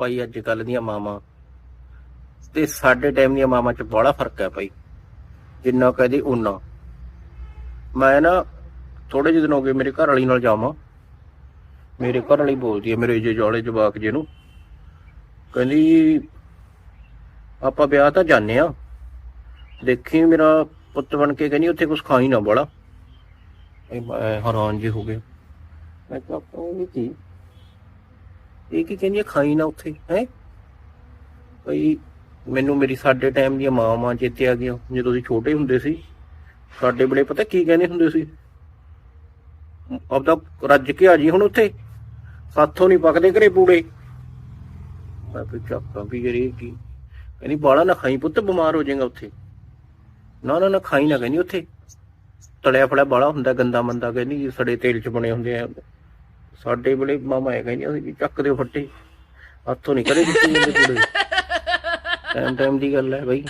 ਭਾਈ ਅੱਜ ਕੱਲ ਦੀਆਂ ਮਾਵਾਂ। ਤੇ ਸਾਡੇ ਟਾਈਮ ਦੀਆਂ ਮਾਵਾਂ 'ਚ ਬੜਾ ਫ਼ਰਕ ਹੈ ਭਾਈ। ਜਿੰਨਾ ਕਹਦੇ ਉਨਾ ਮੈਂ ਨਾ ਥੋੜੇ ਜਿਹੇ ਦਿਨ ਹੋ ਗਏ ਮੇਰੇ ਘਰ ਵਾਲੀ ਨਾਲ ਜਾਵਾਂ। ਮੇਰੇ ਘਰ ਵਾਲੀ ਬੋਲਦੀ ਹੈ ਮੇਰੇ ਜੇ ਜੋਲੇ ਜਵਾਕ ਜੇ ਨੂੰ। ਕਹਿੰਦੀ, ਆਪਾਂ ਵਿਆਹ ਤਾਂ ਜਾਣੇ ਆ ਦੇਖੀ ਮੇਰਾ ਪੁੱਤ ਬਣ ਕੇ ਕਹਿੰਦੀ ਉੱਥੇ ਕੁਝ ਖਾਈ ਨਾ ਬੋਲਾ ਮੈਂ ਹੈਰਾਨ ਜੀ ਹੋ ਗਿਆ ਮੈਂ ਕਿਹਾ ਆਪਾਂ ਇਹ ਕੀ ਇਹ ਕੀ ਕਹਿੰਦੀ ਖਾਈ ਨਾ ਉੱਥੇ, ਹੈ? ਭਈ ਮੈਨੂੰ ਮੇਰੀ ਸਾਡੇ ਟਾਈਮ ਦੀਆਂ ਮਾਵਾਂ ਚੇਤੇ ਆ ਗਈਆਂ, ਜਦੋਂ ਅਸੀਂ ਛੋਟੇ ਹੁੰਦੇ ਸੀ, ਸਾਡੇ ਬੜੇ ਪਤਾ ਕੀ ਕਹਿੰਦੇ ਹੁੰਦੇ ਸੀ? ਆਪਦਾ ਰੱਜ ਕੇ ਆ ਜੀ ਹੁਣ ਉੱਥੇ, ਸਾਥੋਂ ਨਹੀਂ ਪੱਕਦੇ ਘਰੇ ਪੂੜੇ ਮੈਂ ਵੀ ਚੱਕਾਂ ਵੀ ਕੀ? ਕਹਿੰਦੀ ਬਾਲਾ ਨਾ ਖਾਈ ਪੁੱਤ, ਬਿਮਾਰ ਹੋ ਜਾਏਗਾ ਉੱਥੇ। ਨਾ ਨਾ ਨਾ ਖਾਈ ਨਾ ਕਹਿੰਦੀ ਉੱਥੇ। ਤਲਿਆ ਫੜਿਆ ਬਾਲਾ ਹੁੰਦਾ, ਗੰਦਾ ਮੰਦਾ ਕਹਿੰਦੀ, ਸੜੇ ਤੇਲ ਚ ਬਣੇ ਹੁੰਦੇ ਆ। ਸਾਡੇ ਬੜੇ ਮਾਮਾ ਇਹ ਕਹਿੰਦੇ ਅਸੀਂ ਵੀ ਚੱਕ ਦਿਓ ਫੱਟੇ। ਹੱਥੋਂ ਨਹੀਂ ਕਰੇ ਦਿੱਤੇ ਜਾਂਦੇ ਪੂੜੇ ਟਾਈਮ ਟਾਈਮ ਦੀ ਗੱਲ ਹੈ ਬਾਈ।